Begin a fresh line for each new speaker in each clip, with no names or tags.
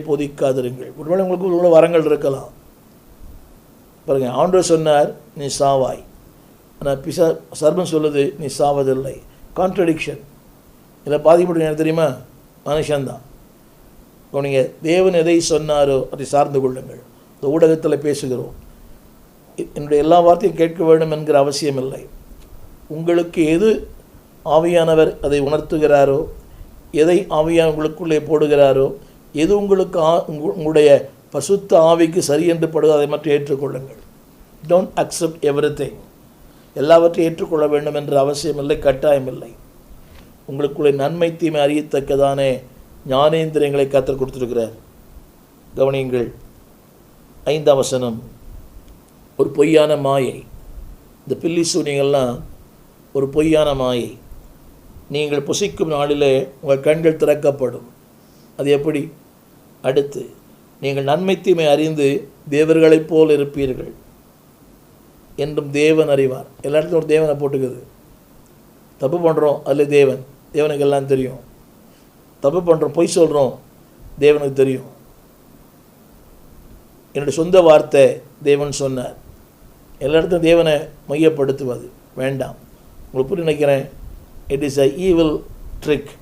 பொதிக்காதிருங்கள். ஒருவேளை உங்களுக்கு உள்ள வரங்கள் இருக்கலாம். பாருங்க ஆண்டவர் சொன்னார் நீ சாவாய். ஆனால் பிசா சர்பம் சொல்லுது நீ சாவதில்லை. கான்ட்ரடிக்ஷன் இதில் பாதிக்கப்பட்ட என்ன தெரியுமா? மனுஷன்தான். நீங்கள் தேவன் எதை சொன்னாரோ அதை சார்ந்து கொள்ளுங்கள். இந்த ஊடகத்தில் பேசுகிறோம். என்னுடைய எல்லா வார்த்தையும் கேட்க வேண்டும் என்கிற அவசியம் இல்லை. உங்களுக்கு எது ஆவியானவர் அதை உணர்த்துகிறாரோ எதை ஆவியான உங்களுக்குள்ளே போடுகிறாரோ எது உங்களுக்கு ஆ- உங்களுடைய பசுத்த ஆவிக்கு சரி என்று படுதோ அதை மட்டும் ஏற்றுக்கொள்ளுங்கள். டோன்ட் அக்செப்ட் எவ்ரி எல்லாவற்றையும் ஏற்றுக்கொள்ள வேண்டும் என்ற அவசியமில்லை கட்டாயமில்லை உங்களுக்குள்ளே நன்மை தீமை அறியத்தக்கதானே ஞானேந்திரியங்களை கற்றுக் கொடுத்துருக்கிறார். கவனியுங்கள் ஐந்தாம் வசனம். ஒரு பொய்யான மாயை. இந்த பில்லி சூனியங்கள்லாம் ஒரு பொய்யான மாயை. நீங்கள் புசிக்கும் நாளிலே உங்கள் கண்கள் திறக்கப்படும். அது எப்படி? அடுத்து நீங்கள் நன்மை தீமை அறிந்து தேவர்களைப் போல் இருப்பீர்கள் என்றும் தேவன் அறிவார். எல்லா இடத்துலையும் ஒரு தேவனை போட்டுக்குது. தப்பு பண்ணுறோம் அதில் தேவன். தேவனுக்கு எல்லாம் தெரியும். தப்பு பண்ணுறோம் பொய் சொல்கிறோம் தேவனுக்கு தெரியும். என்னுடைய சொந்த வார்த்தை தேவன் சொன்னார். எல்லா இடத்தையும் தேவனை மையப்படுத்துவது வேண்டாம். உங்களுக்கு புரிய நினைக்கிறேன். It is a evil trick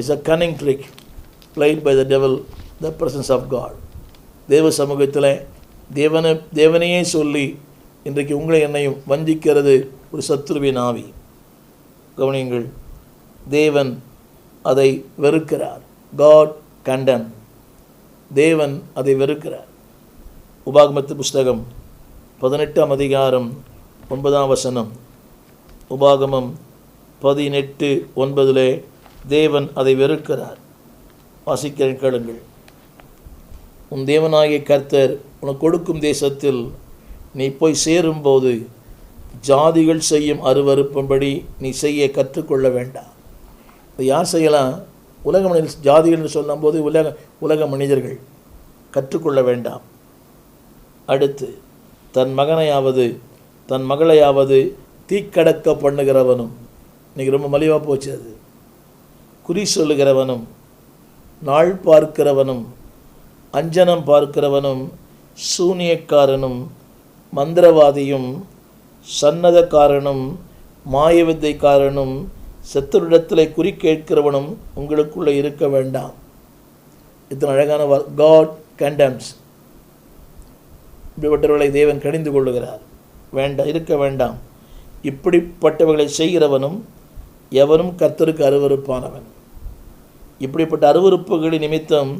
is a cunning trick played by the devil the presence of God தேவ சமூகத்தில் தேவனை தேவனையே சொல்லி இன்றைக்கு உங்களை என்னையும் வஞ்சிக்கிறது ஒரு சத்ருவின் ஆவி. கவனியுங்கள் தேவன் அதை வெறுக்கிறார். காட் கண்டம் தேவன் அதை வெறுக்கிறார். உபாகமத்து புஸ்தகம் பதினெட்டாம் அதிகாரம் ஒன்பதாம் வசனம். உபாகமம் பதினெட்டு ஒன்பதிலே தேவன் அதை வெறுக்கிறார். வாசிக்கிறேன் கேளுங்கள். உன் தேவனாகிய கர்த்தர் உனக்கு கொடுக்கும் தேசத்தில் நீ போய் சேரும்போது ஜாதிகள் செய்யும் அருவறுப்பும்படி நீ செய்ய கற்றுக்கொள்ள வேண்டாம். இது யார் செய்யலாம்? உலக மனிதர் ஜாதிகள்னு சொல்லும்போது உலக உலக மனிதர்கள் கற்றுக்கொள்ள வேண்டாம். அடுத்து தன் மகனையாவது தன் மகளையாவது தீக்கடக்க பண்ணுகிறவனும் இன்றைக்கி ரொம்ப மலிவாக போச்சு அது. குறி சொல்லுகிறவனும் நாள் பார்க்கிறவனும் அஞ்சனம் பார்க்கிறவனும் சூனியக்காரனும் மந்திரவாதியும் சன்னதக்காரனும் மாயவித்தைக்காரனும் செத்தரிடத்தில் குறி கேட்கிறவனும் உங்களுக்குள்ளே இருக்க வேண்டாம். இத்தனை அழகான காட் கண்டம்ஸ் இப்படிப்பட்டவர்களை தேவன் கடிந்து கொள்ளுகிறார். வேண்டாம் இருக்க வேண்டாம். இப்படிப்பட்டவர்களை செய்கிறவனும் எவனும் கர்த்தருக்கு அருவருப்பானவன். இப்படிப்பட்ட அருவருப்புகளின் நிமித்தம்